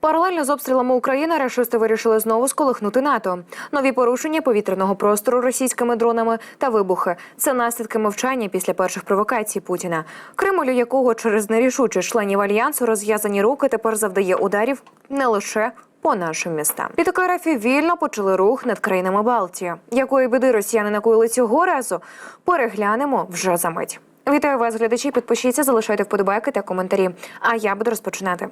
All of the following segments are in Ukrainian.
Паралельно з обстрілами України рашисти вирішили знову сколихнути НАТО. Нові порушення повітряного простору російськими дронами та вибухи це наслідки мовчання після перших провокацій Путіна, Кремлю якого через нерішучість членів альянсу розв'язані руки тепер завдає ударів не лише. По нашим містам РФ вільно почали рух над країнами Балтії. Якої біди росіяни накоїли цього разу? Переглянемо вже за мить. Вітаю вас, глядачі. Підпишіться, залишайте вподобайки та коментарі. А я буду розпочинати.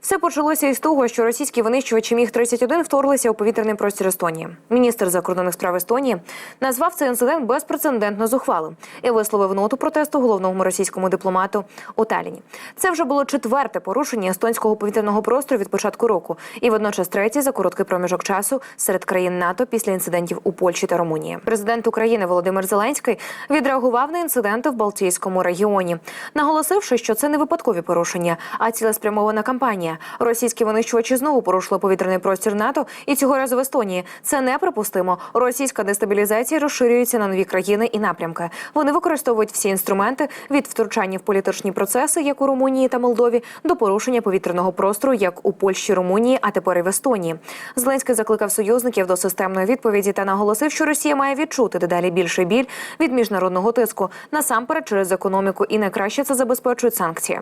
Все почалося із того, що російські винищувачі міг 31 вторглися у повітряний простір Естонії. Міністр закордонних справ Естонії назвав цей інцидент безпрецедентно зухвалим і висловив ноту протесту головному російському дипломату у Таліні. Це вже було четверте порушення естонського повітряного простору від початку року, і водночас третє за короткий проміжок часу серед країн НАТО після інцидентів у Польщі та Румунії. Президент України Володимир Зеленський відреагував на інциденти в Балтійському регіоні, наголосивши, що це не випадкові порушення, а цілеспрямована кампанія. Російські винищувачі знову порушили повітряний простір НАТО, і цього разу в Естонії. Це неприпустимо. Російська дестабілізація розширюється на нові країни і напрямки. Вони використовують всі інструменти від втручання в політичні процеси, як у Румунії та Молдові, до порушення повітряного простору, як у Польщі, Румунії, а тепер і в Естонії. Зеленський закликав союзників до системної відповіді та наголосив, що Росія має відчути дедалі більший біль від міжнародного тиску насамперед через економіку, і найкраще це забезпечують санкції.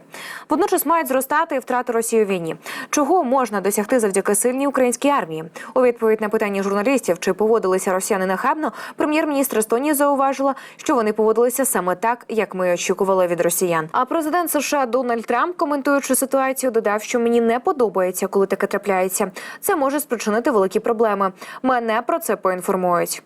Водночас мають зростати і втрати Росії у війні. Чого можна досягти завдяки сильній українській армії? У відповідь на питання журналістів, чи поводилися росіяни нахабно, прем'єр-міністр Естонії зауважила, що вони поводилися саме так, як ми очікували від росіян. А президент США Дональд Трамп, коментуючи ситуацію, додав, що мені не подобається, коли таке трапляється. Це може спричинити великі проблеми. Мене про це поінформують.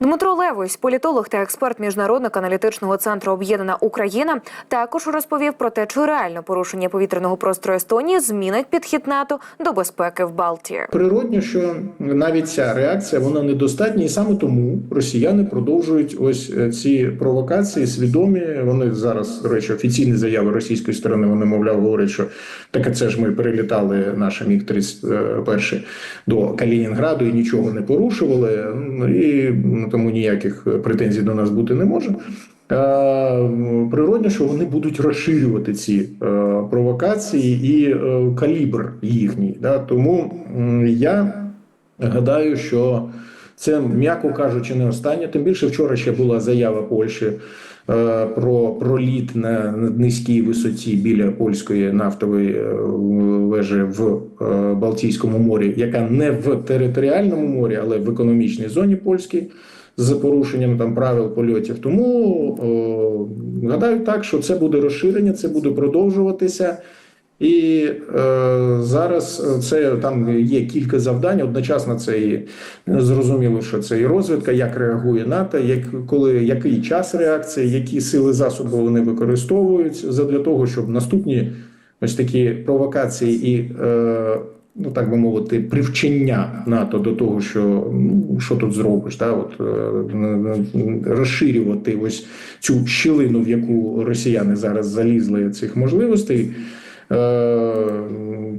Дмитро Левось, політолог та експерт міжнародного аналітичного центру Об'єднана Україна, також розповів про те, чи реально порушення повітряного простору Естонії змінить підхід НАТО до безпеки в Балтії. Природньо, що навіть ця реакція вона недостатня, і саме тому росіяни продовжують ось е, ці провокації свідомі. Вони зараз речі, офіційні заяви російської сторони. Вони мовляв говорять, що таке це ж ми перелітали наше міг 31 до Калінінграду і нічого не порушували. Ну, І тому ніяких претензій до нас бути не може. Е, Природно, що вони будуть розширювати ці е, провокації і е, калібр їхній. Да? Тому я гадаю, що це, м'яко кажучи, не останнє. Тим більше вчора ще була заява Польщі е, про проліт на низькій висоті біля польської нафтової е, вежі в е, Балтійському морі, яка не в територіальному морі, але в економічній зоні польській. З порушенням там правил польотів, тому о, гадаю так, що це буде розширення, це буде продовжуватися. І е, зараз це там є кілька завдань. Одночасно це і зрозуміло, що це і розвідка, як реагує НАТО, як коли який час реакції, які сили засоби вони використовують для того, щоб наступні ось такі провокації і. Е, Ну, так би мовити, привчення НАТО до того, що ну, що тут зробиш, та от е, розширювати ось цю щілину, в яку росіяни зараз залізли цих можливостей. Е,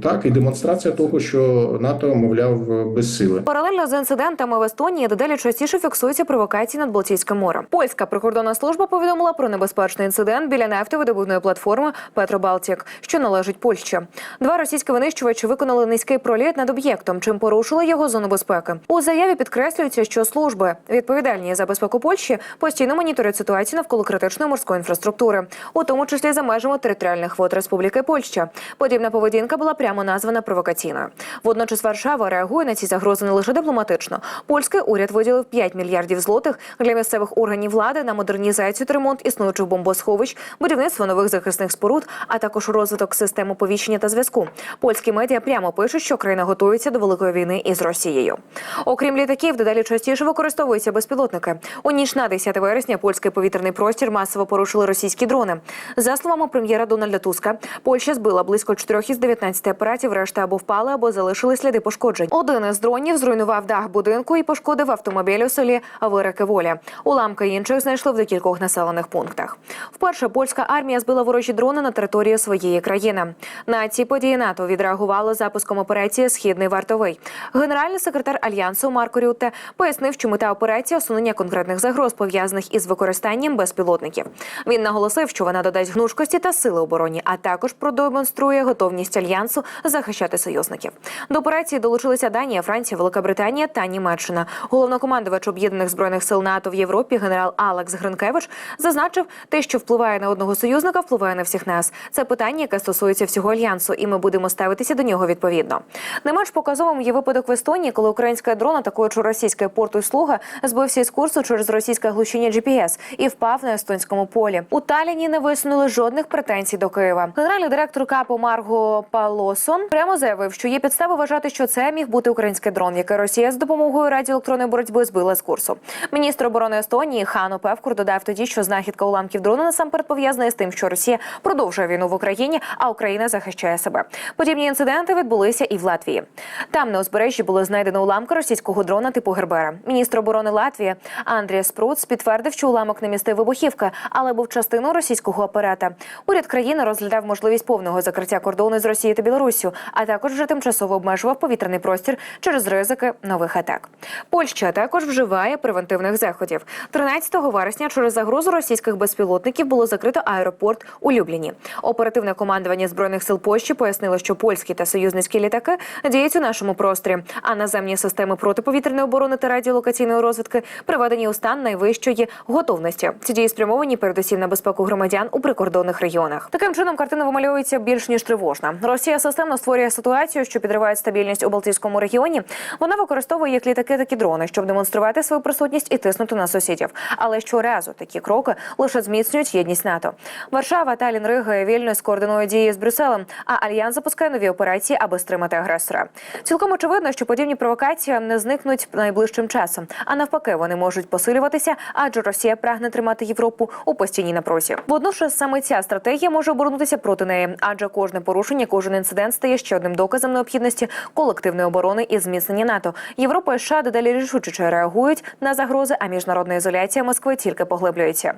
так, і демонстрація того, що НАТО, мовляв, безсиле. Паралельно з інцидентами в Естонії дедалі частіше фіксуються провокації над Балтійським морем. Польська прикордонна служба повідомила про небезпечний інцидент біля нафтовидобувної платформи Петробалтік, що належить Польщі. Два російські винищувачі виконали низький проліт над об'єктом, чим порушили його зону безпеки. У заяві підкреслюється, що служби відповідальні за безпеку Польщі постійно моніторять ситуацію навколо критичної морської інфраструктури, у тому числі за межами територіальних вод Республіки Польща. Подібна поведінка була прямо названа провокаційною. Водночас Варшава реагує на ці загрози не лише дипломатично. Польський уряд виділив 5 мільярдів злотих для місцевих органів влади на модернізацію та ремонт існуючих бомбосховищ, будівництво нових захисних споруд, а також розвиток систем оповіщення та зв'язку. Польські медіа прямо пишуть, що країна готується до великої війни із Росією. Окрім літаків, дедалі частіше використовуються безпілотники. У ніч на 10 вересня польський повітряний простір масово порушили російські дрони. За словами прем'єра Дональда Туска, Польща збила близько 4 із 19 апаратів, решта або впали, або залишили сліди пошкоджень. Один із дронів зруйнував дах будинку і пошкодив автомобіль у селі Вирики Волі. Уламки інших знайшли в декількох населених пунктах. Вперше польська армія збила ворожі дрони на території своєї країни. На ці події НАТО відреагувало запуском операції Східний вартовий. Генеральний секретар альянсу Марко Рютте пояснив, що мета операції усунення конкретних загроз пов'язаних із використанням безпілотників. Він наголосив, що вона додасть гнучкості та сили обороні, а також продемонструє демонструє готовність альянсу захищати союзників. До операції долучилися Данія, Франція, Велика Британія та Німеччина. Головнокомандувач об'єднаних збройних сил НАТО в Європі генерал Алекс Гринкевич зазначив, те, що впливає на одного союзника, впливає на всіх нас. Це питання, яке стосується всього альянсу, і ми будемо ставитися до нього відповідно. Не менш показовим є випадок в Естонії, коли українська дрон, атакуючи російське порту слуга, збився із курсу через російське глушіння GPS і впав на естонському полі. У Таліні не висунули жодних претензій до Києва. Генеральний директор КАПО Марго Палосон прямо заявив, що є підстави вважати, що це міг бути український дрон, який Росія з допомогою радіоелектронної боротьби збила з курсу. Міністр оборони Естонії Хано Певкур додав тоді, що знахідка уламків дрона насамперед пов'язана з тим, що Росія продовжує війну в Україні, а Україна захищає себе. Подібні інциденти відбулися і в Латвії. Там на узбережжі було знайдено уламки російського дрона типу Гербера. Міністр оборони Латвії Андрія Спруц підтвердив, що уламок не містив вибухівки, але був частиною російського апарата. Уряд країни розглядав можливість повного закриття кордону з Росією та Білоруссю, а також вже тимчасово обмежував повітряний простір через ризики нових атак. Польща також вживає превентивних заходів. 13 вересня через загрозу російських безпілотників було закрито аеропорт у Любліні. Оперативне командування збройних сил Польщі пояснило, що польські та союзницькі літаки діють у нашому просторі, а наземні системи протиповітряної оборони та радіолокаційної розвідки приведені у стан найвищої готовності. Ці дії спрямовані передусім на безпеку громадян у прикордонних регіонах. Таким чином картина вимальовується більш ніж тривожна. Росія системно створює ситуацію, що підриває стабільність у Балтійському регіоні. Вона використовує як літаки, так і дрони, щоб демонструвати свою присутність і тиснути на сусідів. Але щоразу такі кроки лише зміцнюють єдність НАТО. Варшава, Талін, Рига і Вільнюс координують дії з Брюсселем, а альянс запускає нові операції, аби стримати агресора. Цілком очевидно, що подібні провокації не зникнуть найближчим часом, а навпаки, вони можуть посилюватися, адже Росія прагне тримати Європу у постійній напрузі. Водночас саме ця стратегія може обернутися проти неї, адже кожне порушення, кожен інцидент стає ще одним доказом необхідності колективної оборони і зміцнення НАТО. Європа і США дедалі рішуче реагують на загрози, а міжнародна ізоляція Москви тільки поглиблюється.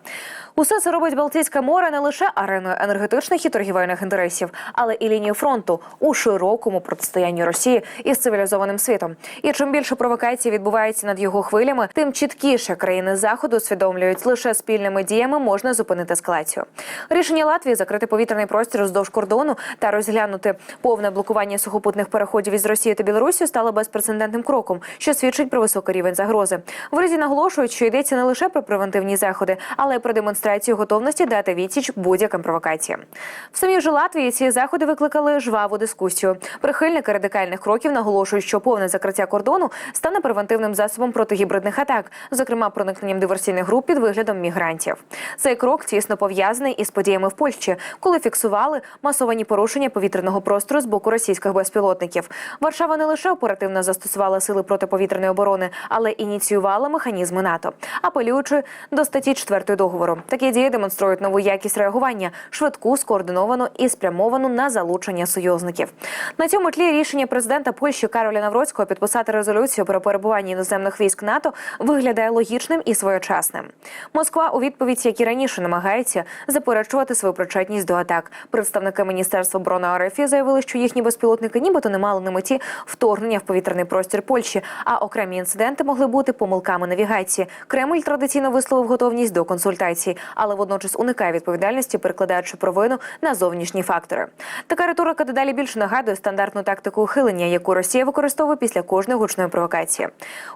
Усе це робить Балтійське море не лише ареною енергетичних і торгівельних інтересів, але і лінію фронту у широкому протистоянні Росії із цивілізованим світом. І чим більше провокацій відбувається над його хвилями, тим чіткіше країни заходу усвідомлюють, лише спільними діями можна зупинити ескалацію. Рішення Латвії закрити повітряний простір вздовж кордону та розглянути повне блокування сухопутних переходів із Росією та Білорусію стало безпрецедентним кроком, що свідчить про високий рівень загрози. В Ризі наголошують, що йдеться не лише про превентивні заходи, але й про демонстрацію готовності дати відсіч будь-яким провокаціям. В самій ж Латвії ці заходи викликали жваву дискусію. Прихильники радикальних кроків наголошують, що повне закриття кордону стане превентивним засобом проти гібридних атак, зокрема проникненням диверсійних груп під виглядом мігрантів. Цей крок тісно пов'язаний із подіями в Польщі, коли фіксували масовані порушення повітряного простору з боку російських безпілотників. Варшава не лише оперативно застосувала сили протиповітряної оборони, але ініціювала механізми НАТО, апелюючи до статті 4 договору. Такі дії демонструють нову якість реагування, швидку, скоординовану і спрямовану на залучення союзників. На цьому тлі рішення президента Польщі Кароля Навроцького підписати резолюцію про перебування іноземних військ НАТО виглядає логічним і своєчасним. Москва у відповідь, як і раніше, намагається заперечувати свою причетність до атак. Представники міністерства оборони РФ заявили, що їхні безпілотники нібито не мали на меті вторгнення в повітряний простір Польщі, а окремі інциденти могли бути помилками навігації. Кремль традиційно висловив готовність до консультацій, але водночас уникає відповідальності, перекладаючи провину на зовнішні фактори. Така риторика дедалі більше нагадує стандартну тактику ухилення, яку Росія використовує після кожної гучної провокації.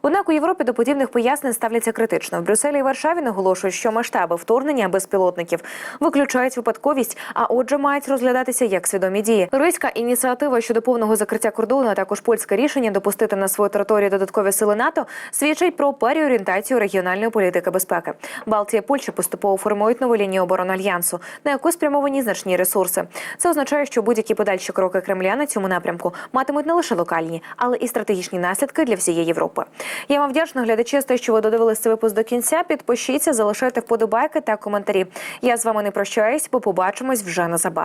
Однак у Європі до подібних пояснень ставляться критично. В Брюсселі і Варшаві наголошують, що масштаби вторгнення безпілотників виключають випадковість, а отже, мають розглядатися як свідомі дії. Ризька ініціатива щодо повного закриття кордону, а також польське рішення допустити на свою територію додаткові сили НАТО свідчить про переорієнтацію регіональної політики безпеки. Балтія Польща поступово формують нову лінію оборони альянсу, на яку спрямовані значні ресурси. Це означає, що будь-які подальші кроки Кремля на цьому напрямку матимуть не лише локальні, але і стратегічні наслідки для всієї Європи. Я вам вдячна глядачі за те, що ви додивилися цей випуск до кінця. Підпишіться, залишайте вподобайки та коментарі. Я з вами не прощаюсь, бо побачимось вже незабаром.